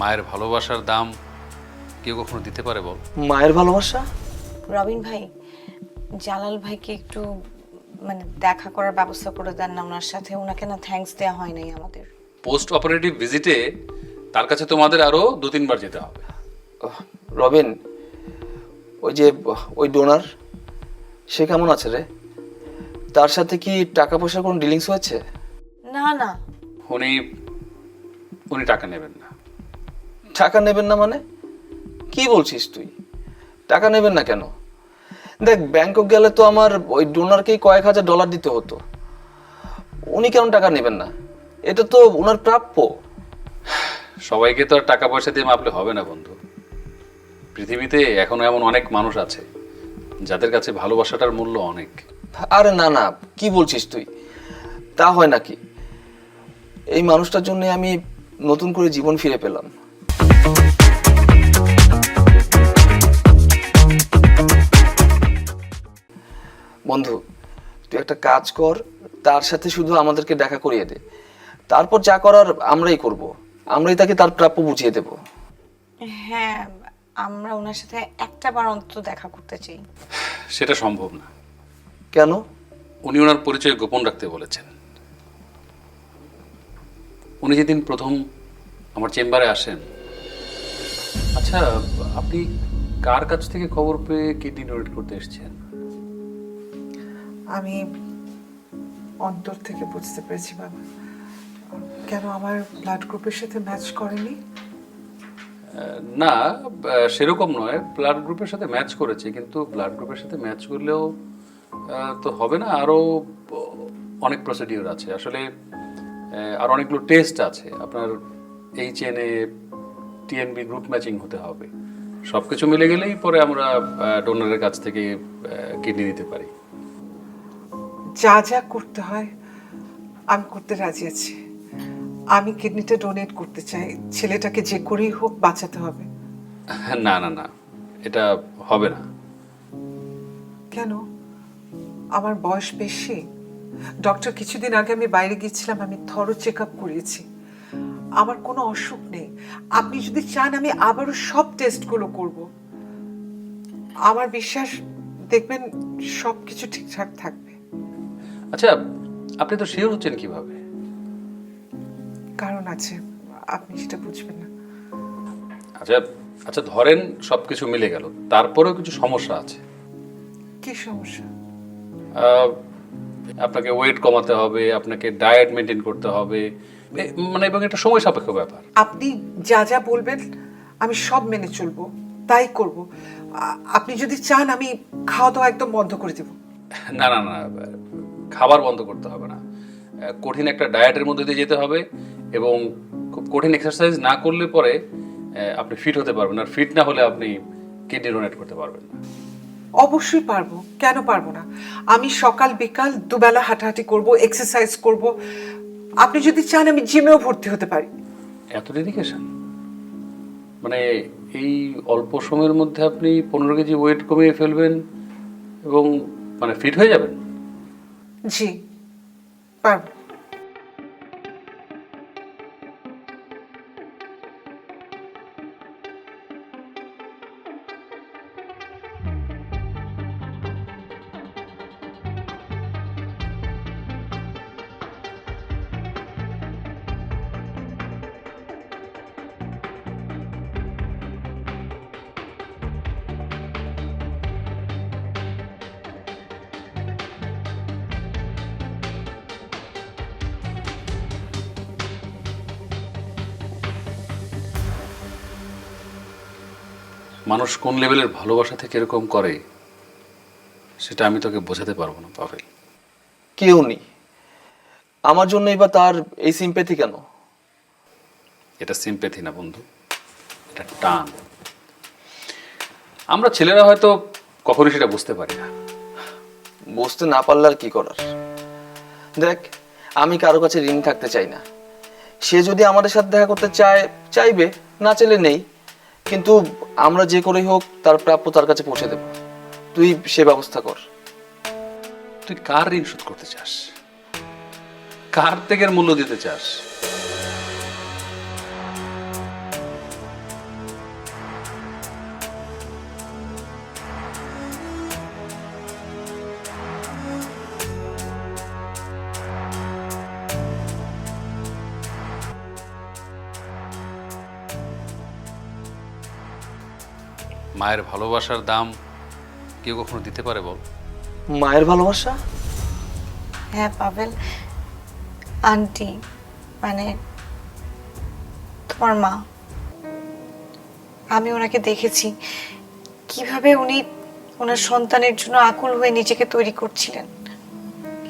মায়ের ভালোবাসার দাম কেউ কখনো দিতে পারে বল? মায়ের ভালোবাসা? রবিন ভাই জালাল ভাইকে একটু মানে দেখা করার ব্যবস্থা করে দেন না ওনার সাথে। ওনাকে না থ্যাঙ্কস দেওয়া হয় নাই আমাদের। পোস্ট অপারেটিভ ভিজিটে তার কাছে তোমাদের আরও দু তিনবার যেতে হবে। রবিন ওই যে ওই ডোনার সে কেমন আছে রে? তার সাথে কি টাকা পয়সার কোনো ডিলিংস হয়েছে? না না। উনি উনি টাকা নেবেন না। টাকা নেবেন না মানে? কি বলছিস তুই? টাকা নেবেন না কেন? দেখ ব্যাংকক গেলে তো আমার ওই ডোনারকেই কয়েক হাজার ডলার দিতে হতো। উনি কেন টাকা নেবেন না? এটা তো ওনার প্রাপ্য। সবাইকে তো আর টাকা পয়সা দিয়ে মাপলে হবে না বন্ধু। পৃথিবীতে এখনও এমন অনেক মানুষ আছে যাদের কাছে ভালোবাসাটার মূল্য অনেক। আরে না না কি বলছিস তুই? তা হয় নাকি? এই মানুষটার জন্য আমি নতুন করে জীবন ফিরে পেলাম। বন্ধু তুই একটা কাজ কর তার সাথে শুধু আমাদেরকে দেখা করিয়ে দে। তারপর যা করার আমরাই করব। আমরাই তাকে তার প্রাপ্য বুঝিয়ে দেব। হ্যাঁ আমরা ওনার সাথে একটা বার অন্তত দেখা করতে চাই। সেটা সম্ভব না। কেন? উনি ওনার পরিচয় গোপন রাখতে বলেছেন। উনি যেদিন প্রথম আমার চেম্বারে আসেন। আচ্ছা আপনি কার কাছ থেকে খবর পেয়ে কিডনি ডোনেট করতে এসেছেন? আমি অন্তর থেকে বুঝতে পেরেছি, বাবা। কেন আমার ব্লাড গ্রুপের সাথে ম্যাচ করেনি? না সেরকম নয়। ব্লাড গ্রুপের সাথে ম্যাচ করেছে, কিন্তু ব্লাড গ্রুপের সাথে ম্যাচ করলেও তো হবে না। আরও অনেক প্রসিডিওর আছে। আসলে আর অনেকগুলো টেস্ট আছে। আপনার এইচ এই চেনে টিএনবি গ্রুপ ম্যাচিং হতে হবে। সব কিছু মিলে গেলেই পরে আমরা ডোনারের কাছ থেকে কিডনি দিতে পারি। যা যা করতে হয় আমি করতে রাজি আছি। আমি কিডনিটা ডোনেট করতে চাই। ছেলেটাকে যে করেই হোক বাঁচাতে হবে। না না না। এটা হবে না। কেন? আমার বয়স বেশি। ডক্টর কিছুদিন আগে আমি বাইরে গিয়েছিলাম আমি থরো চেক আপ করিয়েছি। আমার কোনো অসুখ নেই। আপনি যদি চান আমি আবারও সব টেস্টগুলো করব। আমার বিশ্বাস দেখবেন সব কিছু ঠিকঠাক থাকবে। আচ্ছা আপনি তো শিওর হচ্ছেন কীভাবে? কারণ আছে আপনি সেটা বুঝবেন না। আচ্ছা আচ্ছা ধরেন সব কিছু মিলে গেল তারপরেও কিছু সমস্যা আছে? কি সমস্যা? আপনাকে ওয়েট কমাতে হবে আপনাকে ডায়েট মেনটেন করতে হবে মানে এবং এটা সময় সাপেক্ষ ব্যাপার। আপনি যা যা বলবেন আমি সব মেনে চলবো তাই করব। আপনি যদি চান আমি খাওয়া দাওয়া একদম বন্ধ করে দেব। না না না খাবার বন্ধ করতে হবে না। কঠিন একটা ডায়েটের মধ্যে দিয়ে যেতে হবে এবং খুব কঠিন এক্সারসাইজ না করলে পরে আপনি ফিট হতে পারবেন আর ফিট না হলে আপনি কিডনি ডোনেট করতে পারবেন না। অবশ্যই পারব। কেন পারব না? আমি সকাল বিকাল দুবেলা হাঁটাহাঁটি করব এক্সারসাইজ করব। আপনি যদি চান আমি জিমেও ভর্তি হতে পারি। এত ডেডিকেশন মানে এই অল্প সময়ের মধ্যে আপনি পনেরো কেজি ওয়েট কমিয়ে ফেলবেন এবং মানে ফিট হয়ে যাবেন? জি পারব মানুষ কোন লেভেলের ভালোবাসা থেকে এরকম করে সেটা আমি তোকে বোঝাতে পারব না পাভেল। কেউ নেই। আমার জন্য এবার তার এই সিম্পেথি কেন? এটা সিম্পেথি না বন্ধু এটা টান। আমরা ছেলেরা হয়তো কখনোই সেটা বুঝতে পারি না। বুঝতে না পারলে আর কি করার? দেখ আমি কারও কাছে ঋণ থাকতে চাই না। সে যদি আমাদের সাথে দেখা করতে চায় চাইবে না চাইলে নেই। কিন্তু আমরা যে করেই হোক, তার প্রাপ্য তার কাছে পৌঁছে দেব। তুই সে ব্যবস্থা কর। তুই কার ঋণ শোধ করতে চাস? কার থেকে মূল্য দিতে চাস? মায়ের ভালোবাসার দাম কেউ কখনো দিতে পারে বল? মায়ের ভালোবাসা? হ্যাঁ পাবেল আন্টি মানে তোমার মা। আমি ওনাকে দেখেছি। কীভাবে উনি ওনার সন্তানের জন্য আকুল হয়ে নিজেকে তৈরি করছিলেন।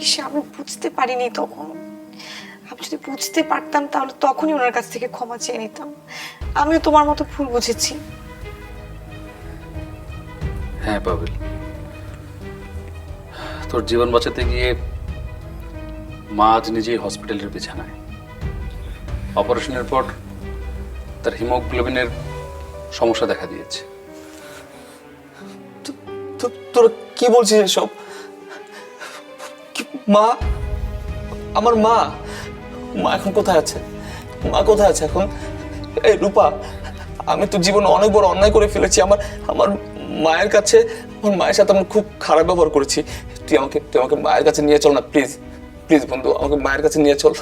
সে আমি বুঝতে পারিনি তখন। আমি যদি বুঝতে পারতাম তাহলে তখনই ওনার কাছ থেকে ক্ষমা চেয়ে নিতাম। আমিও তোমার মতো ভুল বুঝেছি। হ্যাঁ পাবেল তোর জীবন বাঁচাতে গিয়ে মা আজ নিজেই হসপিটালের বিছানায়। অপারেশনের পর তার হিমোগ্লোবিনের সমস্যা দেখা দিয়েছে। তোরা কি বলছিস এসব? মা? আমার মা? মা এখন কোথায় আছে? মা কোথায় আছে এখন? এই রূপা, আমি তো জীবনে অনেক বড় অন্যায় করে ফেলেছি। আমার আমার মায়ের কাছে, আমার মায়ের সাথে আমি খুব খারাপ ব্যবহার করেছি। তুই আমাকে তুই আমাকে মায়ের কাছে নিয়ে চল না প্লিজ প্লিজ বন্ধু, আমাকে মায়ের কাছে নিয়ে চল।